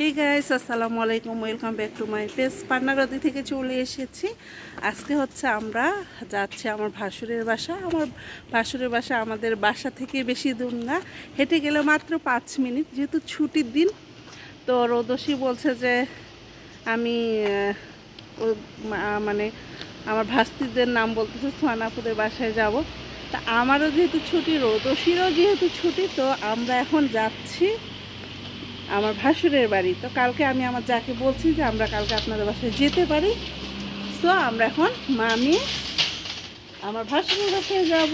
হে guys আসসালামু আলাইকুম welcome back to my page পান্নাগদি থেকে চলে এসেছি। আজকে হচ্ছে আমরা যাচ্ছি আমার ভাসুরের বাসা। আমার ভাসুরের বাসা আমাদের বাসা থেকে বেশি দূর না। হেঁটে গেলে মাত্র পাঁচ মিনিট, যেহেতু ছুটির দিন। তো রোদসী বলছে যে আমি মানে আমার ভাস্তিদের নাম বলতেছে সোয়ানাপুরের বাসায় যাব। তা আমারও যেহেতু ছুটি রোদসীরও যেহেতু ছুটি, তো আমরা এখন যাচ্ছি আমার ভাসুরের বাড়ি। তো কালকে আমি আমার যাকে বলছি যে আমরা কালকে আপনাদের বাসায় যেতে পারি। সো আমরা এখন মামি আমার ভাসুরের বাসায় যাব।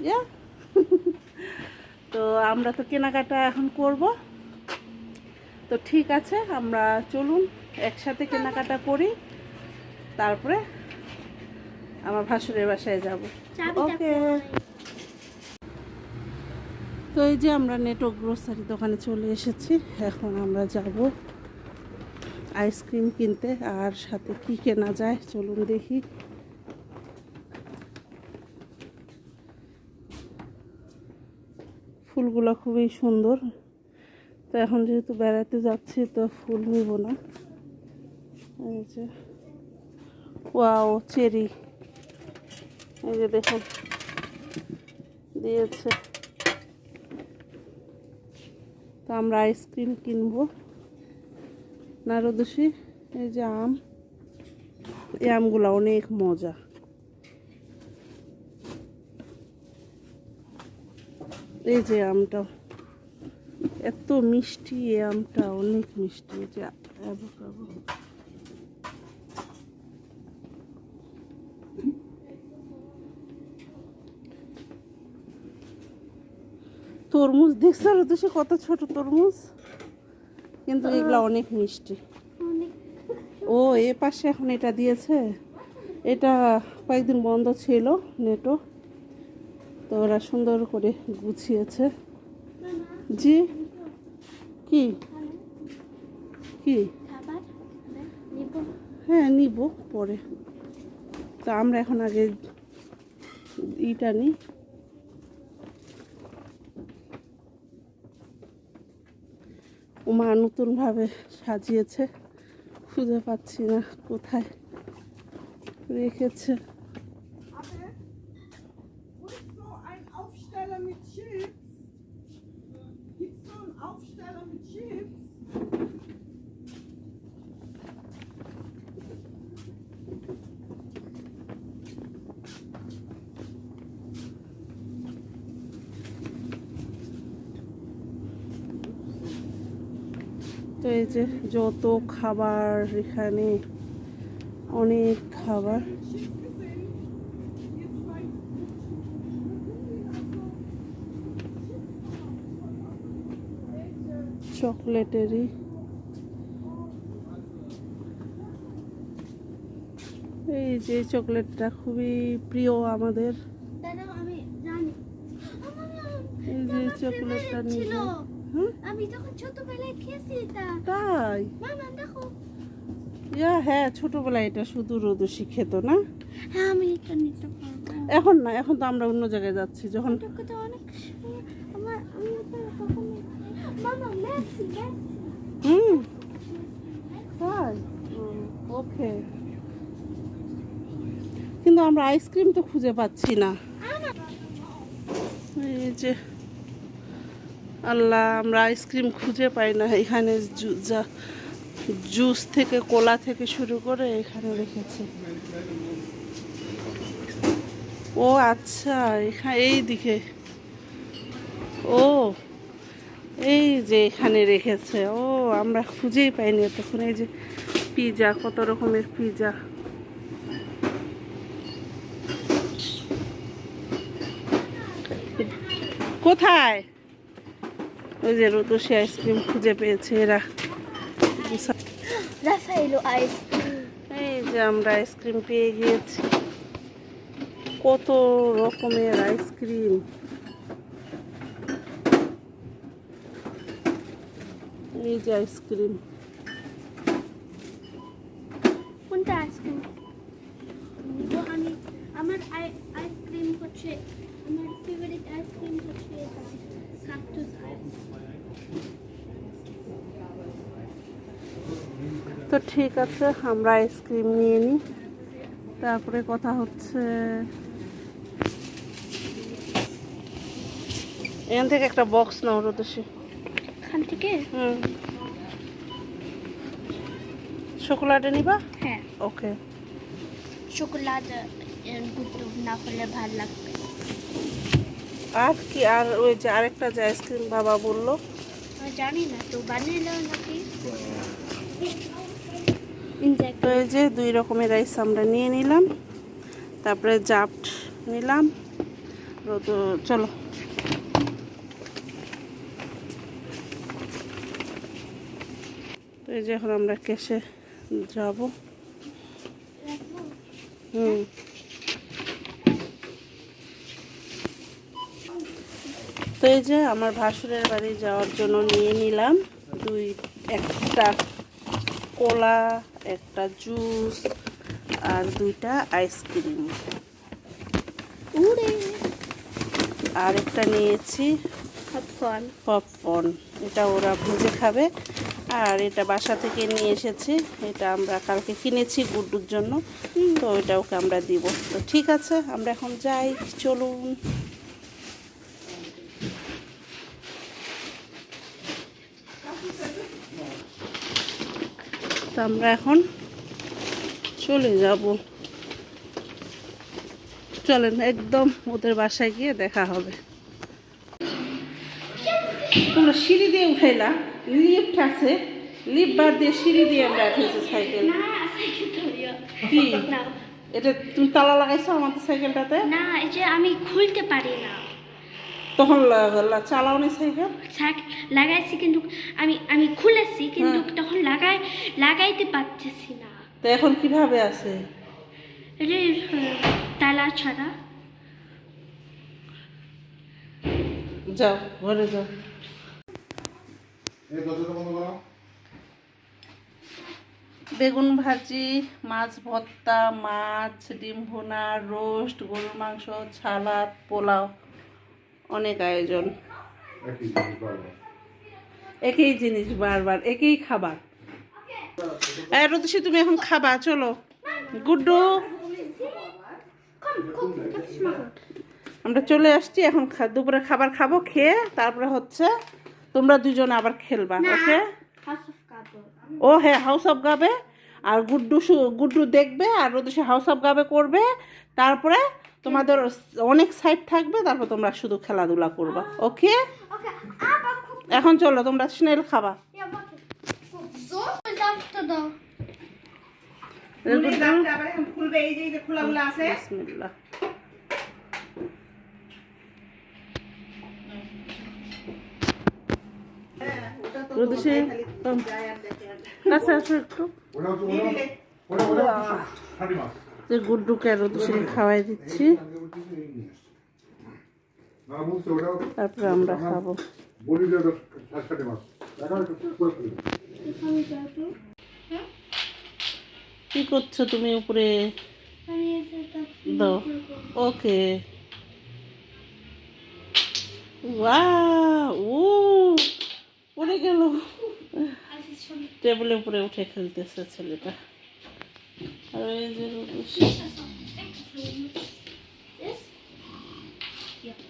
ইয়া তো আমরা তো কেনাকাটা এখন করব। তো ঠিক আছে আমরা চলুন একসাথে কেনাকাটা করি। তারপরে আমার ভাসুরের বাসায় যাব। ওকে তো এই যে আমরা নেটওয়ার্ক গ্রোসারি দোকানে চলে এসেছি। এখন আমরা যাব আইসক্রিম কিনতে, আর সাথে কি কেনা যায় চলুন দেখি। ফুলগুলো খুবই সুন্দর। তো এখন যেহেতু বেড়াতে যাচ্ছি, তো ফুল নিব না। এই যে, ওয়াও, চেরি। এই যে দেখুন, দিয়েছে। তো আমরা আইসক্রিম কিনবো। নারদোষী, এই যে আম, এই আমগুলো অনেক মজা। এই যে আমটা, এত মিষ্টি এই আমটা, অনেক মিষ্টি। এই যে তরমুজ, দেখছ রোদোষী কত ছোট তরমুজ? কিন্তু এগুলো অনেক মিষ্টি। ও, এ পাশে এখন এটা দিয়েছে। এটা কয়েকদিন বন্ধ ছিল নেটও তো ওরা সুন্দর করে গুছিয়েছে। জি? কি? কি? হ্যাঁ নিব পরে। তো আমরা এখন আগে ইটা নিই। উমা নতুনভাবে সাজিয়েছে। খুঁজে পাচ্ছি না কোথায় রেখেছে। এই যে যত খাবার এখানে অনেক খাবার. চকলেটেরই। এই যে চকলেটটা খুবই প্রিয় আমাদের। এই যে চকলেটটা হুম আমি তখন ছোটবেলায় খেয়েছি এটা তাই? মামা দেখো। ইয়া হ্যাঁ ছোটবেলায় এটা শুধু না? হ্যাঁ আমি এটা নিতে পারব। এখন না এখন তো আমরা অন্য জায়গায় যাচ্ছি যখন হুম। তাই? ওকে। কিন্তু আমরা আইসক্রিম তো খুঁজে পাচ্ছি না। এই যে। আল্লাহ, আমরা আইসক্রিম খুঁজে পাই না। এখানে জুস থেকে, কোলা থেকে শুরু করে এখানে রেখেছে। ও আচ্ছা এখানে এই দিকে। ও, এই যে এখানে রেখেছে। ও, আমরা খুঁজেই পাইনি তখন এই যে পিজা, কত রকমের পিজা। কোথায়? ওই যে রোদসি আইসক্রিম খুঁজে পেয়েছে এরা। এই যে আমরা আইসক্রিম পেয়ে গিয়েছি। কত রকমের আইসক্রিম। এই যে আইসক্রিম। কোনটা আইসক্রিম? আমার আইসক্রিম হচ্ছে আমার ফেভারিট আইসক্রিম হচ্ছে তো ঠিক আছে আমরা আইসক্রিম নিয়ে নিই। তারপরে কথা হচ্ছে এখান থেকে একটা বক্স নাও রোদেশে। এখান থেকে? হুম। নিবা? হ্যাঁ। ওকে শোকোলাট না করলে ভালো লাগবে আর কি আর ওই যে আরেকটা যে আইসক্রিম বাবা বলল। জানি না তো বানিয়ে নাকি? তো এই যে দুই রকমের রাইস আমরা নিয়ে নিলাম তারপরে জাপট নিলাম। রোদ চলো। তো এই যে এখন আমরা কেসে যাব। হুম। তো এই যে আমার ভাসুরের বাড়ি যাওয়ার জন্য নিয়ে নিলাম। দুই একটা কোলা একটা জুস আর দুইটা আইসক্রিম। আর একটা নিয়েছি। পপকর্ন। পপকর্ন। এটা ওরা ভেজে খাবে। আর এটা বাসা থেকে নিয়ে এসেছি। এটা আমরা কালকে কিনেছি গুড্ডুর জন্য। তো ওইটা ওকে আমরা দিব। তো ঠিক আছে আমরা এখন যাই। চলুন। তো আমরা এখন চলে যাব। চলেন একদম ওদের বাসায় গিয়ে দেখা হবে। তোমরা সিঁড়ি দিয়ে উঠাইলা লিফট আছে লিফট বার দিয়ে সিঁড়ি দিয়ে আমরা উঠেছি সাইকেল। কি? এটা তুমি তালা লাগাইছো আমাদের সাইকেলটাতে? না এই যে আমি খুলতে পারি না। তখন চালাওনি সাইকেল? লাগাইছি কিন্তু আমি আমি খুলেছি কিন্তু হ্যাঁ। তখন লাগাই লাগাইতে পারতেছি না। তো এখন কীভাবে আছে? এই যে আহ, তালা ছাড়া। যাও ঘরে যাও। বেগুন ভাজি মাছ ভর্তা মাছ ডিম ভুনা রোস্ট গরুর মাংস সালাদ পোলাও। অনেক আয়োজন। একই জিনিস বারবার। একই খাবার। রতসী তুমি এখন খাবা চলো। গুড্ডু। আমরা চলে আসছি এখন দুপুরে খাবার খাব খেয়ে তারপরে হচ্ছে তোমরা দুজন আবার খেলবা ওকে? ও হ্যাঁ হাউস অফ গাবে আর গুড্ডু শু- গুড্ডু দেখবে আর রতসী হাউস অফ গাবে করবে। তারপরে তোমাদের অনেক সাইড থাকবে তারপর তোমরা শুধু খেলাধুলা করবা। ওকে ওকে আবার খুব এখন চলো তোমরা স্নেল খাবা। Ja, কাছে আসো একটু। যে গুড্ডুকে আর রুদুসিকে খাওয়াই দিচ্ছি? তারপরে আমরা খাব। কি করছ তুমি উপরে? দাও। ওকে। ও পড়ে গেল। টেবিলের উপরে উঠে খেলতেছে ছেলেটা। আর এই যে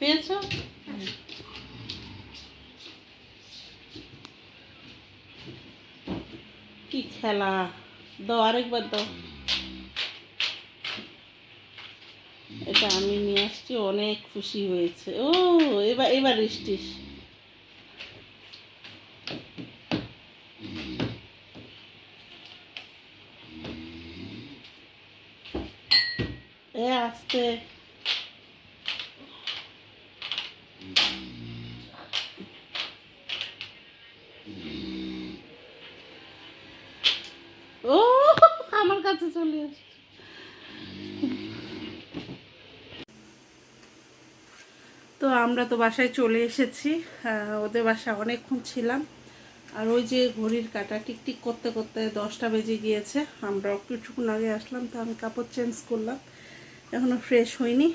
পেয়েছ? কি খেলা? দাও, আরেকবার দাও। এটা আমি নিয়ে আসছি, অনেক খুশি হয়েছে। ও, এবার এবার রিস্টিস আসতে ও তো আমরা তো বাসায় চলে এসেছি ওদের বাসায় অনেকক্ষণ ছিলাম। আর ওই যে ঘড়ির কাটা টিকটিক করতে করতে দশটা বেজে গিয়েছে। আমরা কিছুক্ষণ আগে আসলাম, তো আমি কাপড় চেঞ্জ করলাম। এখনও ফ্রেশ হইনি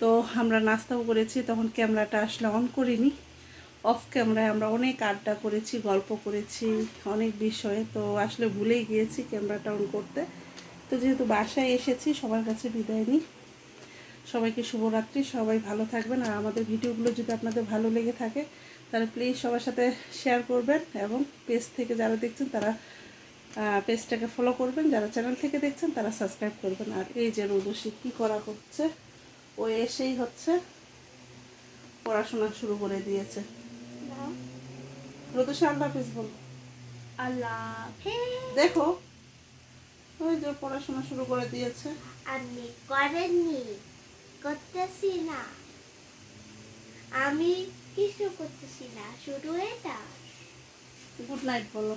তো আমরা নাস্তাও করেছি, তখন ক্যামেরাটা আসলে অন করিনি। অফ ক্যামেরায় আমরা অনেক আড্ডা করেছি, গল্প করেছি, অনেক বিষয়ে। তো আসলে ভুলেই গিয়েছি ক্যামেরাটা অন করতে। তো যেহেতু বাসায় এসেছি, সবার কাছে বিদায় নিই। সবাইকে শুভরাত্রি, সবাই ভালো থাকবেন। আর আমাদের ভিডিওগুলো যদি আপনাদের ভালো লেগে থাকে, তাহলে প্লিজ সবার সাথে শেয়ার করবেন এবং পেজ থেকে যারা দেখছেন, তারা পেজটাকে ফলো করবেন। যারা চ্যানেল থেকে দেখছেন তারা সাবস্ক্রাইব করবেন। আর এই যে রোদসী কী করা হচ্ছে ও এসেই হচ্ছে পড়াশোনা শুরু করে দিয়েছে। রোদসী আল্লাহ হাফিজ বল। আল্লাহ দেখো ওই যে পড়াশোনা শুরু করে দিয়েছে। আমি করেননি করতেছি না। আমি কিছু করতেছি না শুধু এটা। গুড নাইট বলো।